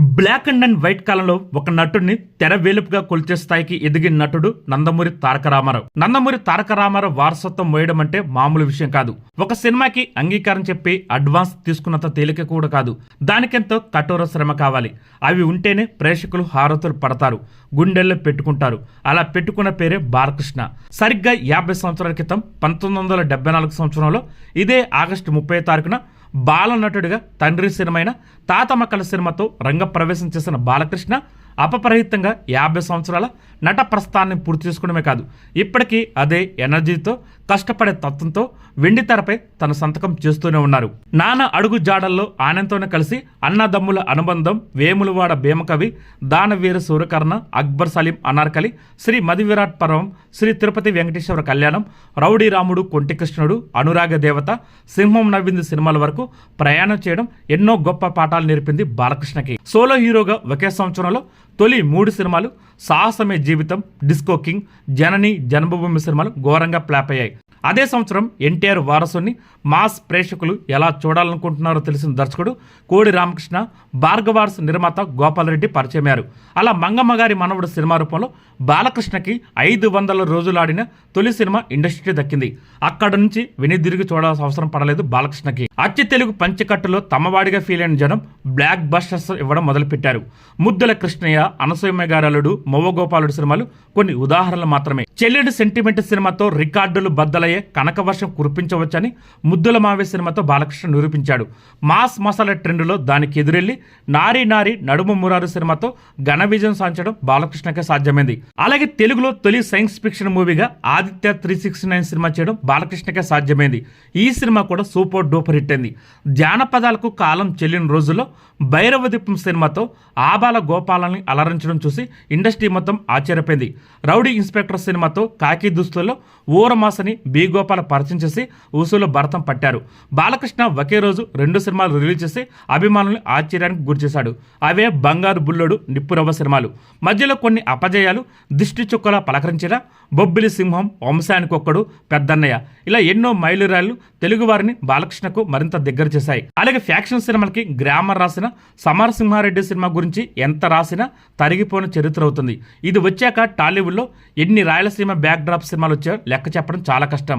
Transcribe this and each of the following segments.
Black and and white కాలంలో ఒక నటుడిని తెర వేలుపుగా కొలిచే స్థాయికి ఎదిగిన నటుడు నందమూరి తారక రామారావు. నందమూరి తారక రామారావు వారసత్వం మోయడం అంటే మామూలు విషయం కాదు. ఒక సినిమాకి అంగీకారం చెప్పి అడ్వాన్స్ తీసుకున్నంత తేలిక కూడా కాదు. దానికెంతో కఠోర శ్రమ కావాలి. అవి ఉంటేనే ప్రేక్షకులు హారతులు పడతారు. గుండెల్లో పెట్టుకుంటారు. అలా పెట్టుకున్న పేరే బాలకృష్ణ. సరిగ్గా యాభై సంవత్సరాల క్రితం పంతొమ్మిది వందల డెబ్బై నాలుగు సంవత్సరంలో ఇదే ఆగస్టు ముప్పై తారీఖున బాలనటుడిగా తండ్రి సినిమైన తాతమక్కల సినిమాతో రంగప్రవేశం చేసిన బాలకృష్ణ అపపరహితంగా యాభై సంవత్సరాల నట ప్రస్థానాన్ని పూర్తి చేసుకోవడమే కాదు ఇప్పటికీ అదే ఎనర్జీతో కష్టపడే తత్వంతో వెండి తెరపై తన సంతకం చేస్తూనే ఉన్నారు. నాన్న అడుగు జాడల్లో ఆనందంతోనే కలిసి అన్నదమ్ముల అనుబంధం వేములవాడ భీమకవి దానవీర సూర్యకర్ణ అక్బర్ సలీం అనార్కలి శ్రీ మది విరాట్ పర్వం శ్రీ తిరుపతి వెంకటేశ్వర కళ్యాణం రౌడీ రాముడు కొంటికృష్ణుడు అనురాగ దేవత సింహం నవ్వింది సినిమాల వరకు ప్రయాణం చేయడం ఎన్నో గొప్ప పాఠాలు నేర్పింది బాలకృష్ణకి. సోలో హీరోగా ఒకే సంవత్సరంలో తొలి మూడు సినిమాలు సాహసమే జీవితం డిస్కో కింగ్ జనని జన్మభూమి సినిమాలు ఘోరంగా ప్లాప్ అయ్యాయి. అదే సంవత్సరం ఎన్టీఆర్ వారసుని మాస్ ప్రేక్షకులు ఎలా చూడాలనుకుంటున్నారో తెలిసిన దర్శకుడు కోడి రామకృష్ణ భార్గవార్స్ నిర్మాత గోపాలరెడ్డి పరిచయమయ్యారు. అలా మంగమ్మ గారి మనవడు సినిమా రూపంలో బాలకృష్ణకి ఐదు వందల రోజులు ఆడిన తొలి సినిమా ఇండస్ట్రీ దక్కింది. అక్కడ నుంచి వెనుదిరిగి చూడాల్సిన అవసరం పడలేదు బాలకృష్ణకి. అచ్చి తెలుగు పంచకట్టులో తమవాడిగా ఫీల్ అయిన జనం బ్లాక్ బస్టర్స్ ఇవ్వడం మొదలుపెట్టారు. ముద్దుల కృష్ణయ్య అనసూయమ్మ గారలుడు మొవ్వగోపాలుడు సినిమాలు కొన్ని ఉదాహరణలు మాత్రమే. చెల్లెడు సెంటిమెంట్ సినిమాతో రికార్డులు బద్దలయ్యే కనకవర్షం కురిపించవచ్చని ముద్దుల మావే సినిమాతో బాలకృష్ణ నిరూపించాడు. మాస్ మసాలా ట్రెండ్లో దానికి ఎదురెళ్ళి నారీ నారీ నడుము మురారు సినిమాతో ఘన విజయం సాధించడం బాలకృష్ణకే సాధ్యమైంది. అలాగే తెలుగులో తొలి science fiction మూవీగా Aditya three sixty nine cinema చేయడం బాలకృష్ణకే సాధ్యమైంది. ఈ సినిమా కూడా సూపర్ డూపర్ హిట్ అయింది. జానపదాలకు కాలం చెల్లిన రోజుల్లో భైరవ దీపం సినిమాతో ఆబాల గోపాలని అలరించడం చూసి ఇండస్ట్రీ మొత్తం ఆశ్చర్యపోయింది. రౌడీ ఇన్స్పెక్టర్ సినిమాతో కాకి దుస్తుల్లో ఊరమాసని బి గోపాల పరిచయం చేసి ఊసులో భరతం పట్టారు. బాలకృష్ణ ఒకే రోజు రెండు సినిమాలు రిలీజ్ చేసి అభిమానుల్ని ఆశ్చర్యానికి గురిచేశాడు అవే బంగారు బుల్లోడు నిప్పురవ్వ సినిమాలు. మధ్యలో కొన్ని అపజయాలు దిష్టి చుక్కలా పలకరించిన బొబ్బిలి సింహం వంశానికి ఒక్కడు పెద్దన్నయ్య. ఇలా ఎన్నో మైలురాళ్ళు తెలుగువారిని బాలకృష్ణకు మరింత దగ్గర చేశాయి. అలాగే ఫ్యాక్షన్ సినిమాలకి గ్రామర్ రాసిన సమరసింహారెడ్డి సినిమా గురించి ఎంత రాసినా తరిగిపోయిన చరిత్ర అవుతుంది. ఇది వచ్చాక టాలీవుడ్లో ఎన్ని రాయలసీమ బ్యాక్ డ్రాప్ సినిమాలు వచ్చాయో లెక్క చెప్పడం చాలా కష్టం.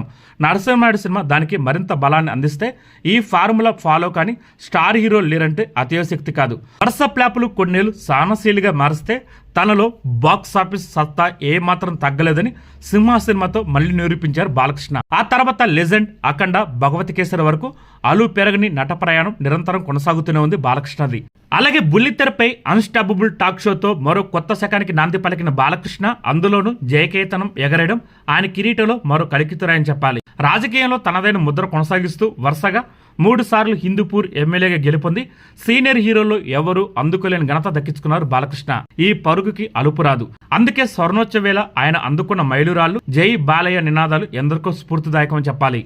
నరసింహారెడ్డి సినిమా దానికి మరింత బలాన్ని అందిస్తే ఈ ఫార్ములా ఫాలో కానీ స్టార్ హీరో లేరంటే అతిశక్తి కాదు. వరుస ప్లాపులు కొన్నేళ్ళు సానశీలుగా మారిస్తే తనలో బాక్స్ ఆఫీస్ సత్తా ఏ మాత్రం తగ్గలేదని సింహ సినిమాతో మళ్ళీ నిరూపించారు బాలకృష్ణ. ఆ తర్వాత లెజెండ్ అఖండ భగవతి కేసరి వరకు అలు పెరగని నట ప్రయాణం నిరంతరం కొనసాగుతూనే ఉంది బాలకృష్ణది. అలాగే బుల్లితెరపై అన్స్టాపబుల్ టాక్ షోతో మరో కొత్త శకానికి నాంది పలికిన బాలకృష్ణ అందులోనూ జయకేతనం ఎగరేయడం ఆయన కిరీటంలో మరో కలికితురాయని చెప్పాలి. రాజకీయంలో తనదైన ముద్ర కొనసాగిస్తూ వరుసగా మూడు సార్లు హిందూపూర్ ఎమ్మెల్యేగా గెలుపొంది సీనియర్ హీరోలు ఎవరు అందుకోలేని ఘనత దక్కించుకున్నారు బాలకృష్ణ. ఈ పరుగుకి అలుపు రాదు. అందుకే స్వర్ణోత్సవేళ ఆయన అందుకున్న మైలురాళ్ళు జై బాలయ్య నినాదాలు ఎందరికో స్ఫూర్తిదాయకమని చెప్పాలి.